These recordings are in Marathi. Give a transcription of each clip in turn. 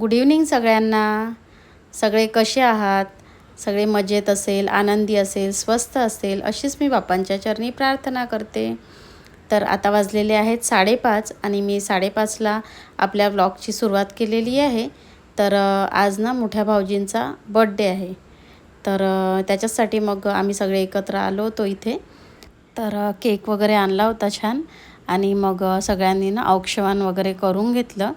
गुड इव्हनिंग सगळ्यांना. सगळे कसे आहात? सगळे मजेत असेल आनंदी असेल स्वस्त असेल अशीच मी बाप्पांच्या चरणी प्रार्थना करते. तर आता वाजलेले आहेत साडेपाच आणि मी साडेपाचला आपल्या व्लॉगची सुरुवात केलेली आहे. तर आज ना मोठ्या भाऊजींचा बड्डे आहे. तर त्याच्यासाठी त्याच्याचसाठी मग आम्ही सगळे एकत्र आलो होतो इथे. तर केक वगैरे आणला होता छान. आणि मग सगळ्यांनी ना औक्षवान वगैरे करून घेतलं.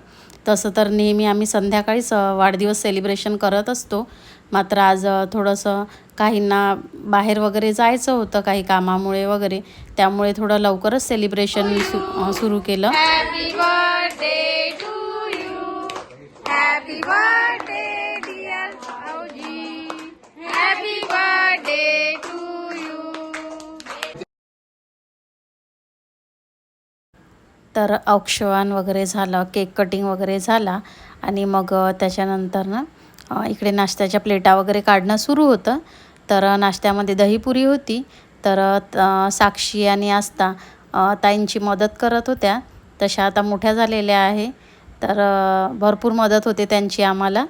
तसं तर नेहमी आम्ही संध्याकाळीच वाढदिवस सेलिब्रेशन करत असतो. मात्र आज थोडंसं काहींना बाहेर वगैरे जायचं होतं काही कामामुळे वगैरे. त्यामुळे थोडं लवकरच सेलिब्रेशन सु सुरू केलं. Happy birthday तर औक्षवान वगैरे झालं केक कटिंग वगैरे झाला आणि मग त्याच्यानंतर ना इकडे नाश्त्याच्या प्लेटा वगैरे काढणं सुरू होतं. तर नाश्त्यामध्ये दहीपुरी होती. तर साक्षी आणि आस्था ताईंची मदत करत होत्या. तशा आता मोठ्या झालेल्या आहे. तर भरपूर मदत होते त्यांची आम्हाला.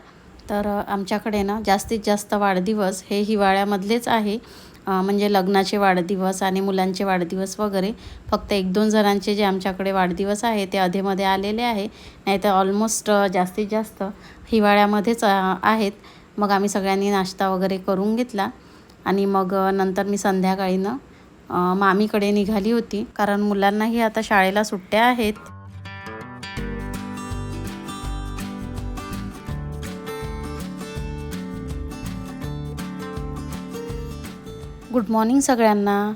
तर आमच्याकडे ना जास्तीत जास्त वाढदिवस हे हिवाळ्यामधलेच आहे. म्हणजे लग्नाचे वाढदिवस आणि मुलांचे वाढदिवस वगैरे फक्त एक दोन जणांचे जे आमच्याकडे वाढदिवस आहे ते अधेमध्ये आलेले आहे. नाही तर ऑलमोस्ट जास्तीत जास्त हिवाळ्यामध्येच आहेत. मग आम्ही सगळ्यांनी नाश्ता वगैरे करून घेतला. आणि मग नंतर मी संध्याकाळीनं मामीकडे निघाली होती. कारण मुलांनाही आता शाळेला सुट्ट्या आहेत. गुड मॉर्निंग सगळ्यांना.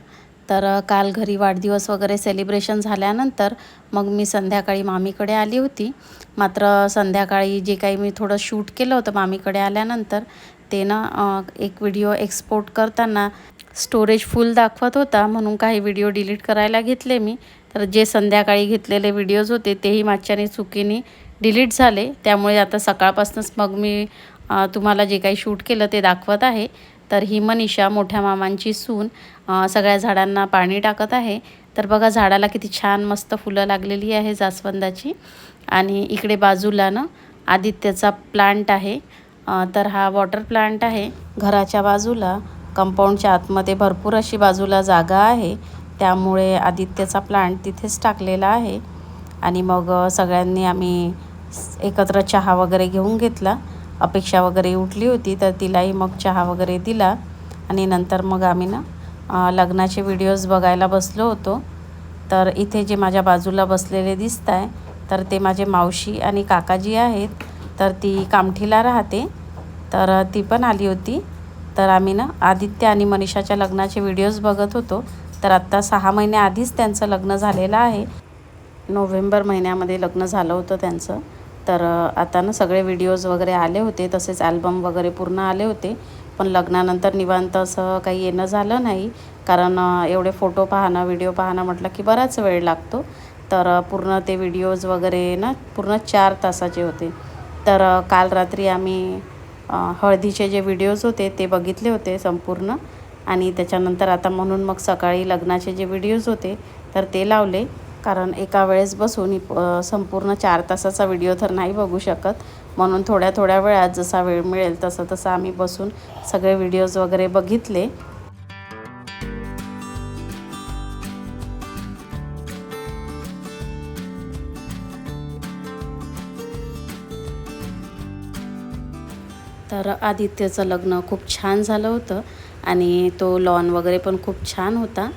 तर काल घरी वाढदिवस वगैरे सेलिब्रेशन झाल्यानंतर मग मी संध्याकाळी मामीकडे आली होती. मात्र संध्याकाळी जे काही मी थोडं शूट केलं होतं मामीकडे आल्यानंतर ते ना एक व्हिडिओ एक्सपोर्ट करताना स्टोरेज फुल दाखवत होता. म्हणून काही व्हिडिओ डिलीट करायला घेतले मी. तर जे संध्याकाळी घेतलेले व्हिडिओज होते तेही मागच्याने चुकीने डिलीट झाले. त्यामुळे आता सकाळपासूनच मग मी तुम्हाला जे काही शूट केलं ते दाखवत आहे. तर ही मनीषा मोठ्या मामांची सून सगळ्या झाडांना पाणी टाकत आहे. तर बघा झाडाला किती छान मस्त फुलं लागलेली आहे जास्वंदाची. आणि इकडे बाजूला ना आदित्यचा प्लांट आहे. तर हा वॉटर प्लांट आहे. घराच्या बाजूला कंपाऊंडच्या आतमध्ये भरपूर अशी बाजूला जागा आहे. त्यामुळे आदित्यचा प्लांट तिथेच टाकलेला आहे. आणि मग सगळ्यांनी आम्ही एकत्र चहा वगैरे घेऊन घेतला. अपेक्षा वगैरे उठली होती तर तिलाही मग चहा वगैरे दिला. आणि नंतर मग आम्ही ना लग्नाचे व्हिडिओज बघायला बसलो होतो. तर इथे जे माझ्या बाजूला बसलेले दिसत आहे तर ते माझे मावशी आणि काकाजी आहेत. तर ती कामठीला राहते. तर ती पण आली होती. तर आम्ही ना आदित्य आणि मनीषाच्या लग्नाचे व्हिडिओज बघत होतो. तर आत्ता सहा महिन्याआधीच त्यांचं लग्न झालेलं आहे. नोव्हेंबर महिन्यामध्ये लग्न झालं होतं त्यांचं. तर आता ना सगळे व्हिडिओज वगैरे आले होते तसेच ॲल्बम वगैरे पूर्ण आले होते. पण लग्नानंतर निवांत असं काही येणं झालं नाही. कारण एवढे फोटो पाहणं व्हिडिओ पाहणं म्हटलं की बराच वेळ लागतो. तर पूर्ण ते व्हिडिओज वगैरे ना पूर्ण चार तासाचे होते. तर काल रात्री आम्ही हळदीचे जे व्हिडिओज होते ते बघितले होते संपूर्ण. आणि त्याच्यानंतर आता म्हणून मग सकाळी लग्नाचे जे व्हिडिओज होते तर ते लावले. कारण एका वेळेस बसून संपूर्ण चार तासाचा व्हिडिओ तर नाही बघू शकत. म्हणून थोड्या थोड्या वेळात जसा वेळ मिळेल तसं तसं आम्ही बसून सगळे व्हिडिओज वगैरे बघितले. तर आदित्यचं लग्न खूप छान झालं होतं आणि तो लॉन वगैरे पण खूप छान होता.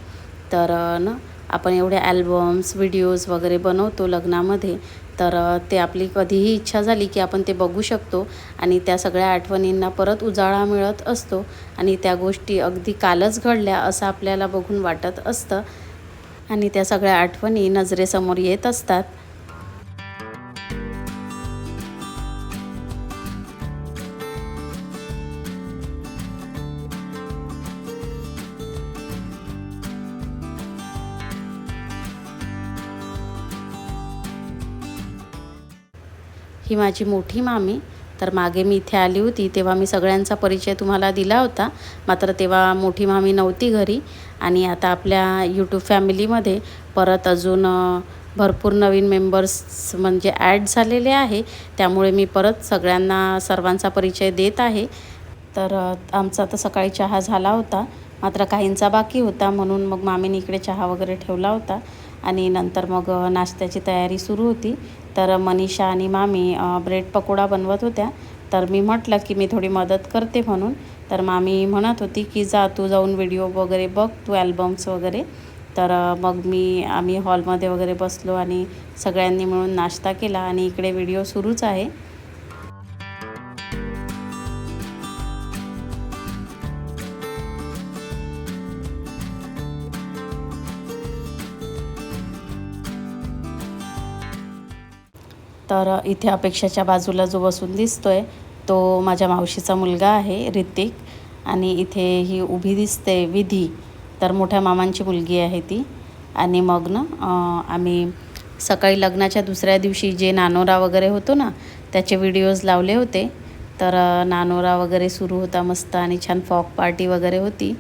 तर ना आपण एवढे ॲल्बम्स व्हिडिओज वगैरे बनवतो लग्नामध्ये तर ते आपली कधीही इच्छा झाली की आपण ते बघू शकतो आणि त्या सगळ्या आठवणींना परत उजाळा मिळत असतो आणि त्या गोष्टी अगदी कालच घडल्या असं आपल्याला बघून वाटत असतं आणि त्या सगळ्या आठवणी नजरेसमोर येत असतात. ही माझी मोठी मामी. तर मागे मी इथे आली होती तेव्हा मी सगळ्यांचा परिचय तुम्हाला दिला होता. मात्र तेव्हा मोठी मामी नव्हती घरी. आणि आता आपल्या यूट्यूब फॅमिलीमध्ये परत अजून भरपूर नवीन मेंबर्स म्हणजे ॲड झालेले आहे. त्यामुळे मी परत सगळ्यांना सर्वांचा परिचय देत आहे. तर आमचा तर सकाळी चहा झाला होता. मात्र काहींचा बाकी होता म्हणून मग मामीने इकडे चहा वगैरे ठेवला होता. आणि नंतर मग नाश्त्याची तयारी सुरू होती. तर मनीषा आणि मामी ब्रेड पकोडा बनवत होत्या. तर मी म्हटलं की मी थोडी मदत करते म्हणून. तर मामी म्हणत होती की जा तू जाऊन व्हिडिओ वगैरे बघ तू ॲल्बम्स वगैरे. तर मग मी आम्ही हॉलमध्ये वगैरे बसलो आणि सगळ्यांनी मिळून नाश्ता केला आणि इकडे व्हिडिओ सुरूच आहे. तर इथे अपेक्षाच्या बाजूला जो बसून दिसतोय तो माझ्या मावशीचा मुलगा आहे ऋतिक आणि इथे ही उभी दिसते विधी तर मोठ्या मामांची मुलगी आहे ती. आणि मग ना आम्ही सकाळी लग्नाच्या दुसऱ्या दिवशी जे नानोरा वगैरे होतो ना त्याचे व्हिडिओज लावले होते. तर नानोरा वगैरे सुरू होता मस्त आणि छान फॉक पार्टी वगैरे होती.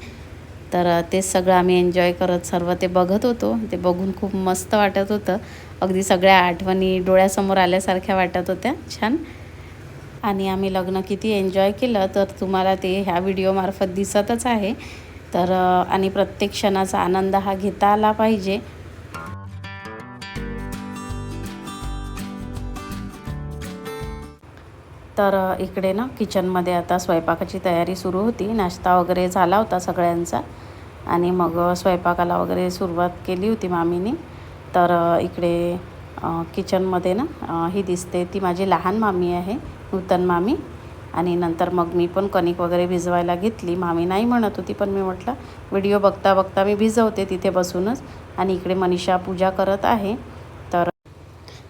तर ते सगळं आम्ही एन्जॉय करत सर्व ते बघत होतो. ते बघून खूप मस्त वाटत होतं. अगदी सगळ्या आठवणी डोळ्यासमोर आल्यासारख्या वाटत होत्या. छान. आणि आम्ही लग्न किती एन्जॉय केलं तर तुम्हाला ते ह्या व्हिडिओमार्फत दिसतच आहे. तर आणि प्रत्येक क्षणाचा आनंद हा घेता आला पाहिजे. तर इकडे ना किचनमध्ये आता स्वयंपाकाची तयारी सुरू होती. नाश्ता वगैरे झाला होता सगळ्यांचा. आणि मग स्वयंपाकाला वगैरे सुरुवात केली होती मामीने. तर इकडे किचनमध्ये ना ही दिसते ती माझी लहान मामी आहे नूतन मामी. आणि नंतर मग मी पण कणिक वगैरे भिजवायला घेतली. मामी नाही म्हणत होती पण मी म्हटलं व्हिडिओ बघता बघता मी भिजवते तिथे बसूनच. आणि इकडे मनीषा पूजा करत आहे.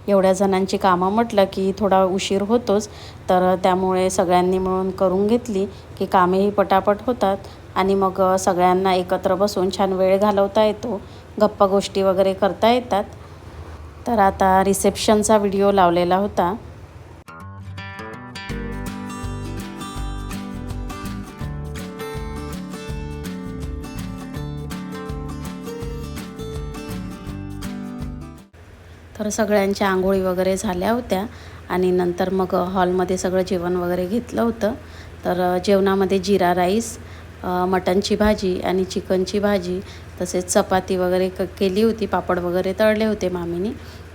एवढ्या जणांची कामं म्हटलं की थोडा उशीर होतोच. तर त्यामुळे सगळ्यांनी मिळून करून घेतली की कामेही पटापट होतात. आणि मग सगळ्यांना एकत्र बसून छान वेळ घालवता येतो. गप्पा गोष्टी वगैरे करता येतात. तर आता रिसेप्शनचा व्हिडिओ लावलेला होता. तर सगळ्यांच्या आंघोळी वगैरे झाल्या होत्या. आणि नंतर मग हॉलमध्ये सगळं जेवण वगैरे घेतलं होतं. तर जेवणामध्ये जिरा राईस मटनची भाजी आणि चिकनची भाजी तसेच चपाती वगैरे क केली होती. पापड वगैरे तळले होते मामीनी.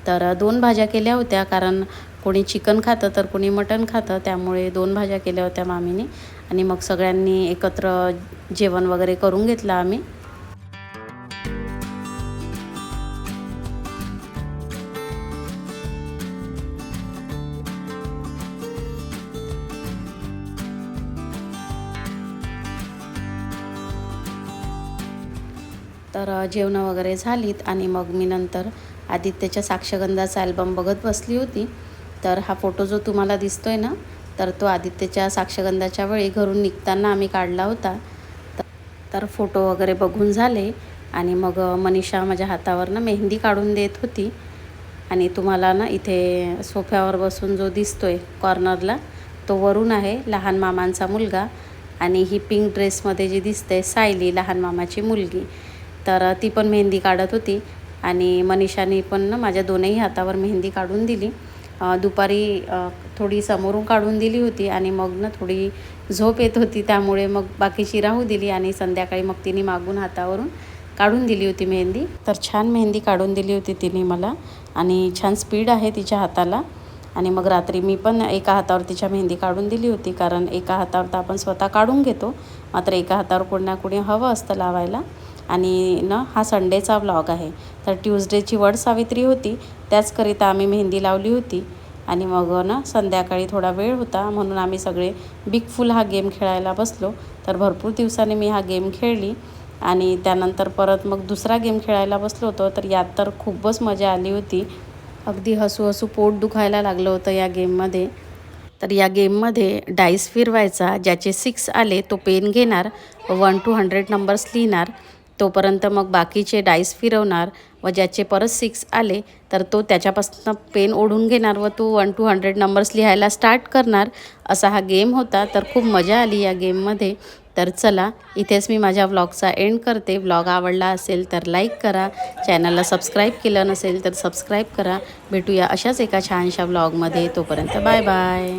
तर दोन भाज्या केल्या होत्या. कारण कोणी चिकन खातं तर कोणी मटण खातं. त्यामुळे दोन भाज्या केल्या होत्या मामीने. आणि मग सगळ्यांनी एकत्र जेवण वगैरे करून घेतलं आम्ही. तर जेवणं वगैरे झालीत आणि मग मी नंतर आदित्यच्या साक्षगंधाचा अल्बम बघत बसली होती. तर हा फोटो जो तुम्हाला दिसतो आहे ना तर तो आदित्यच्या साक्षगंधाच्या वेळी घरून निघताना आम्ही काढला होता. तर फोटो वगैरे बघून झाले आणि मग मनीषा माझ्या हातावर ना मेहंदी काढून देत होती. आणि तुम्हाला ना इथे सोफ्यावर बसून जो दिसतो आहे कॉर्नरला तो वरून आहे लहान मामांचा मुलगा. आणि ही पिंक ड्रेसमध्ये जी दिसते सायली लहान मामाची मुलगी. तर ती पण मेहंदी काढत होती. आणि मनीषाने पण ना माझ्या दोनही हातावर मेहंदी काढून दिली. दुपारी थोडी समोरून काढून दिली होती आणि मग ना थोडी झोप येत होती. त्यामुळे मग बाकीची राहू दिली आणि संध्याकाळी मग तिने मागून हातावरून काढून दिली होती मेहंदी. तर छान मेहंदी काढून दिली होती तिने मला. आणि छान स्पीड आहे तिच्या हाताला. आणि मग रात्री मी पण एका हातावर तिच्या मेहंदी काढून दिली होती. कारण एका हातावर तर आपण स्वतः काढून घेतो. मात्र एका हातावर कोणी ना कोणी हवं असतं लावायला. आणि ना हा संडेचा ब्लॉग आहे. तर ट्यूजडेची वड सावित्री होती त्याचकरिता आम्ही मेहंदी लावली होती आणि मग ना संध्याकाळी थोडा वेळ होता म्हणून आम्ही सगळे बिग फुल हा गेम खेळायला बसलो. तर भरपूर दिवसांनी मी हा गेम खेळली आणि त्यानंतर परत मग दुसरा गेम खेळायला बसलो होतो. तर यात तर खूपच मजा आली होती. अगदी हसू हसू पोट दुखायला लागलं होतं या गेममध्ये. तर या गेममध्ये डाईस फिरवायचा ज्याचे सिक्स आले तो पेन घेणार वन टू हंड्रेड नंबर्स लिहिणार. तोपर्यंत मग बाकीचे डाईस फिरवणार व ज्याचे परत सिक्स आले तर तो त्याच्यापासून पेन ओढून घेणार व तो वन टू हंड्रेड नंबर्स लिहायला स्टार्ट करणार असा हा गेम होता. तर खूप मजा आली या गेममध्ये तर चला इथेच मी माझ्या व्लॉगचा एंड करते. व्लॉग आवडला असेल तर लाईक करा. चॅनलला सबस्क्राईब केलं नसेल तर सबस्क्राईब करा. भेटूया अशाच एका छानशा व्लॉगमध्ये तोपर्यंत बाय बाय